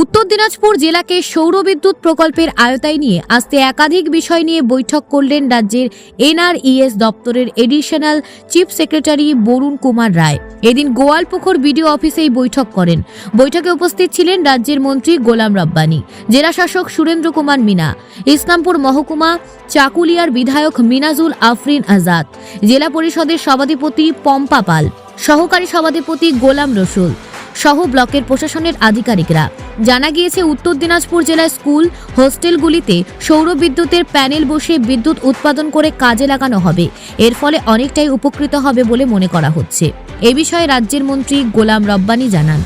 উত্তর দিনাজপুর জেলাকে সৌর বিদ্যুৎ প্রকল্পের আয়তায় নিয়ে আসতে একাধিক বিষয় নিয়ে বৈঠক করলেন রাজ্যের এনআরইএস দপ্তরের additional chief secretary Barun Kumar Roy. এদিন গোয়ালপুকুর বিডিও অফিসে এই বৈঠক করেন। বৈঠকে উপস্থিত ছিলেন রাজ্যের মন্ত্রী গোলাম রব্বানী, জেলা শাসক সুরেন্দ্র কুমার মিনা, ইসলামপুর মহকুমা চাকুলিয়ার বিধায়ক মিনাজুল আফরিন আজাদ, জেলা পরিষদের সভাধিপতি পম্পা পাল, সহকারী সভাধিপতি গোলাম রসুল সহ ব্লকের প্রশাসনের আধিকারিকরা। জানা গিয়েছে, উত্তর দিনাজপুর জেলার স্কুল, হোস্টেলগুলিতে সৌর বিদ্যুতের প্যানেল বসে বিদ্যুৎ উৎপাদন করে কাজে লাগানো হবে। এর ফলে অনেকটাই উপকৃত হবে বলে মনে করা হচ্ছে। এ বিষয়ে রাজ্যের মন্ত্রী গোলাম রব্বানী জানান।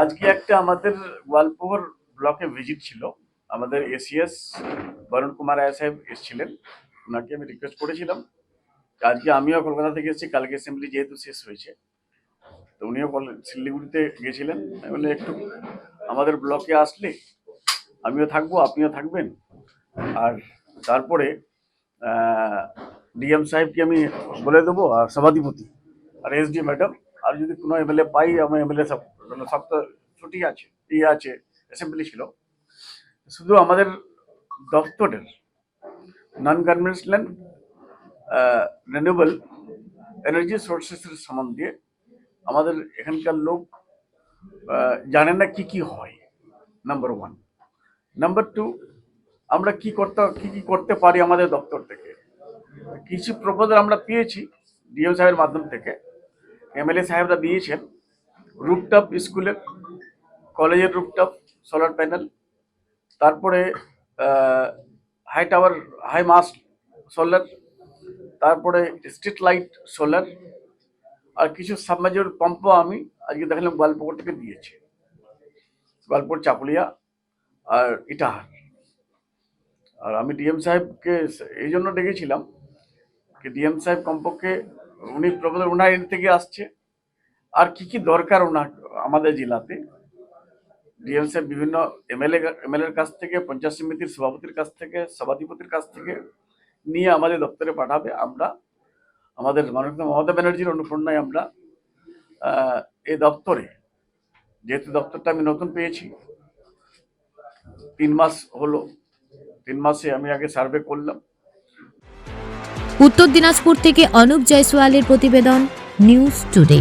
আজকে একটা আমাদের গোয়ালপুর ব্লকে ভিজিট ছিল। আমাদের এসিএস বরুণ কুমার রায় সাহেব এসেছিলেন। ওনাকে আমি রিকোয়েস্ট করেছিলাম। আজকে আমিও কলকাতা থেকে এসেছি। কালকে অ্যাসেম্বলি যেহেতু শেষ হয়েছে। উনিও শিলিগুড়িতে গেছিলেন। বলে একটু আমাদের ব্লকে আসলে আমিও থাকব, আপনিও থাকবেন। আর তারপরে ডিএম সাহেবকে আমি বলে দেবো আর সভাধিপতি। আর এসডি ম্যাডাম, আর যদি কোনো এমএলএ পাই আমি এমএলএ সব মানে সব ছুটি আছে ইয়ে আছে অ্যাসেম্বলি ছিল। শুধু আমাদের দপ্তরের নন কনভেনশনাল রিনিউয়েবল এনার্জি সোর্সেসের সম্বন্ধে আমাদের এখানকার লোক জানে না কি কি হয় নাম্বার ওয়ান নাম্বার টু আমরা কি করতে, কি কি করতে পারি আমাদের দপ্তর থেকে? কিছু প্রপোজাল আমরা পেয়েছি ডিএম সাহেবের মাধ্যম থেকে। এমএলএ সাহেবরা দিয়েছেন। রুপটপ স্কুলের কলেজের রুপটপ সোলার প্যানেল তারপরে high tower high mast solar তারপরে স্ট্রিট লাইট সোলার আর কিছু সাবমেজর পাম্পও আমি আজকে দেখালাম গোয়ালপুকুর থেকে দিয়েছে। গোয়ালপুর, চাকুলিয়া আর ইটাহার। আর আমি ডিএম সাহেবকে এই জন্য ডেকেছিলাম কি ডিএম সাহেব কমপক্ষে উনি প্রবলেম ওনার এন্ড থেকে আসছে। আর কি কি দরকার ওনার আমাদের জেলাতে? ডিএম সাহেব বিভিন্ন এমএলএ এমএলএর কাছ থেকে, পঞ্চায়েত সমিতির সভাপতির কাছ থেকে, সভাধিপতির কাছ থেকে নিয়ে আমাদের দপ্তরে পাঠাবে। আমরা আমাদের মাননীয় মমতা ব্যানার্জির অনুপ্রেরণায় আমরা এই দপ্তরে, যেহেতু দপ্তরটা আমি নতুন পেয়েছি, তিন মাস হলো, তিন মাসে আমি আগে সার্ভে করলাম। উত্তর দিনাজপুর থেকে অনুপ জয়সওয়ালের প্রতিবেদন নিউজ টুডে।